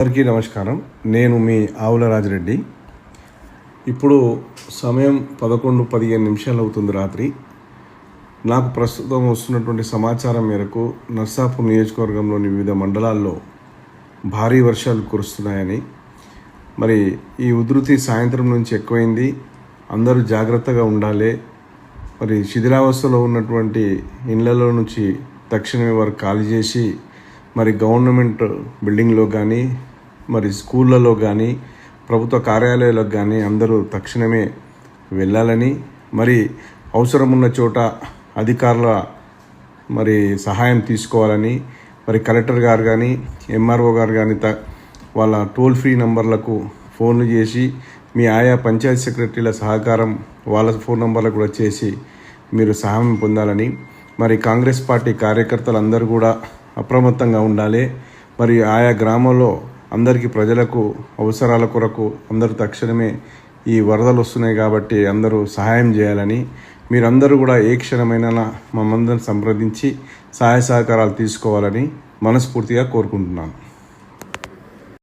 అందరికీ నమస్కారం. నేను మీ ఆవుల రాజిరెడ్డి. ఇప్పుడు సమయం పదకొండు పదిహేను నిమిషాలు అవుతుంది రాత్రి. నాకు ప్రస్తుతం వస్తున్నటువంటి సమాచారం మేరకు నర్సాపూర్ నియోజకవర్గంలోని వివిధ మండలాల్లో భారీ వర్షాలు కురుస్తున్నాయని మరి ఈ ఉధృతి సాయంత్రం నుంచి ఎక్కువైంది. అందరూ జాగ్రత్తగా ఉండాలి. మరి శిథిలావస్థలో ఉన్నటువంటి ఇండ్లలో నుంచి తక్షణమే వారు ఖాళీ చేసి మరి గవర్నమెంట్ బిల్డింగ్లో కానీ మరి స్కూళ్ళలో కానీ ప్రభుత్వ కార్యాలయాలకు కానీ అందరూ తక్షణమే వెళ్ళాలని మరి అవసరం ఉన్న చోట అధికారుల మరి సహాయం తీసుకోవాలని మరి కలెక్టర్ గారు కానీ ఎంఆర్ఓ గారు కానీ త వాళ్ళ టోల్ ఫ్రీ నంబర్లకు ఫోన్లు చేసి మీ ఆయా పంచాయతీ సెక్రటరీల సహకారం వాళ్ళ ఫోన్ నంబర్లకు కూడా చేసి మీరు సహాయం పొందాలని మరి కాంగ్రెస్ పార్టీ కార్యకర్తలు అందరూ కూడా అప్రమత్తంగా ఉండాలి మరి ఆయా గ్రామంలో అందరికీ ప్రజలకు అవసరాల కొరకు అందరూ తక్షణమే ఈ వరదలు వస్తున్నాయి కాబట్టి అందరూ సహాయం చేయాలని మీరందరూ కూడా ఏ క్షణమైనా మమ్మందరిని సంప్రదించి సహాయ సహకారాలు తీసుకోవాలని మనస్ఫూర్తిగా కోరుకుంటున్నాను.